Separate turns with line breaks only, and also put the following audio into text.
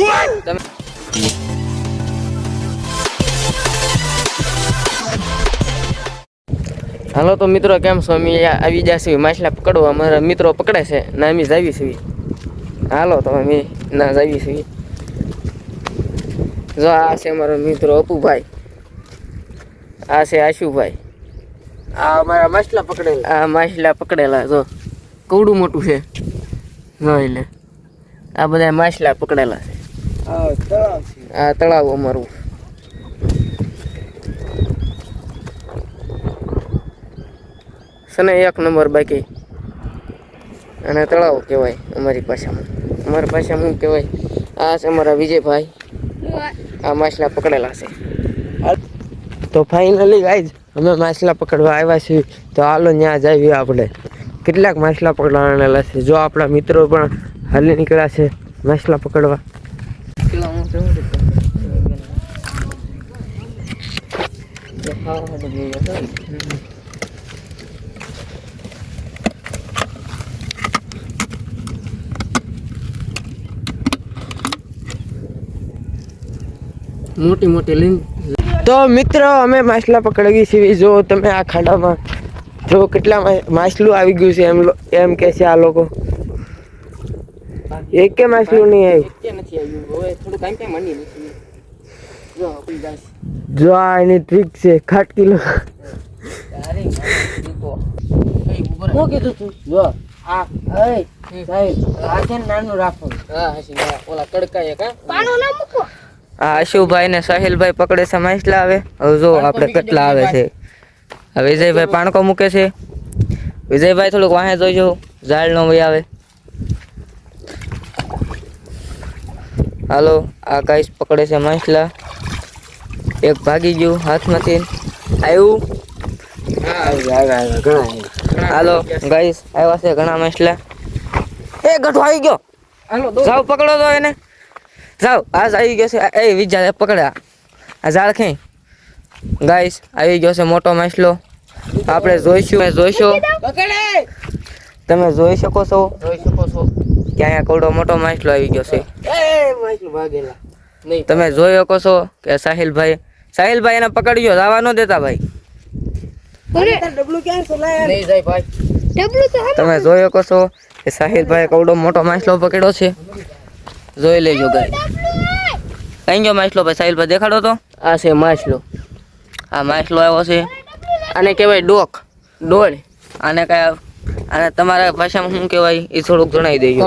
તમે હાલો તો મિત્રો કેમ છો? અમે આવી જશે માછલા પકડવા. અમારા મિત્રો પકડે છે. ના અમે જાવી છીએ. હાલો તો અમે ના જાવી છીએ. જો આ છે અમારો મિત્રો અપુભાઈ. આ છે આશુભાઈ.
આ અમારા માછલા પકડેલા.
આ માછલા પકડેલા જો. કવડું મોટું છે. જો એટલે આ બધા માછલા પકડેલા છે.
આ તળાવ
અમારું. સને એક નંબર બાકી. અને તળાવ કહેવાય અમારી ભાષામાં. અમારી ભાષામાં શું કહેવાય? આ છે અમારા વિજયભાઈ. આ માછલા પકડેલા છે. તો ફાઇનલી ગાઈજ અમે માછલા પકડવા આવ્યા છીએ. તો હાલો ત્યાં જઈએ આપણે. કેટલાક માછલા પકડવાના છે. જો આપણા મિત્રો પણ હાલી નીકળ્યા છે માછલા પકડવા. મોટી મોટી લીંગ તો મિત્રો, અમે માછલા પકડી છીએ. જો તમે આ ખાડામાં, જો કેટલા માછલું આવી ગયું છે એમ એમ કે છે આ લોકો. એક કે માછલું નહીં આવ્યું
નથી આવ્યું. હવે થોડું કાંઈ કાંઈ માની નથી. જો આપણી દાસ
જો આ એની ટ્રીક છે ખાટ કિલો.
અરે શું કીધું તું? જો. આ એ સાહેબ આ છે નાનું રાખો.
હા હસી ઓલા કડકાય કા
આ અશુભાઈ ને સાહિલભાઈ પકડે છે માછલા આવે હવે જો આપણે કેટલા આવે છે. આ વિજયભાઈ પાણકો મૂકે છે. વિજયભાઈ થોડુંક વાહે જોઈજો ઝાડ નો ભાઈ આવે. હાલો આ ગાઈસ પકડે છે માછલા એક ભાગી ગયું હાથમાંથી. આવ્યું હાલો ગાઈસ આવ્યા છે ઘણા માછલા એ ગઠો આવી ગયો. જાઓ પકડો તો એને. જાવ આજ આવી ગયો છે. એ વિજા પકડ્યા આ. ઝાડ ખેં ગાઈસ આવી ગયો છે મોટો માછલો આપણે જોઈશું જોઈશું. તમે જોઈ શકો છો.
જોઈ શકો છો.
કે અહીંયા કોડો મોટો માછલો આવી ગયો છે.
એ માછલું ભાગેલા.
નહીં.
તમે જોઈ શકો છો કે સાહિલભાઈ સાહિલભાઈ એને પકડ્યો જવા ન દેતા ભાઈ.
તાર ડબલું ક્યાં છે? લાય
નહીં જાય ભાઈ.
તમે જોઈ શકો છો કે સાહિલભાઈ કોડો મોટો માછલો પકડ્યો છે. જોઈ લેજો ભાઈ કઈ ગયો માછલો ભાઈ? સાહિલભાઈ દેખાડો તો.
આ છે માછલો.
આ માછલો આવ્યો છે.
આને કહેવાય ડોક. ડોળ.
આને કયા આને તમારા ભાષામાં શું કહેવાય એ થોડુંક જણાવી દેજો.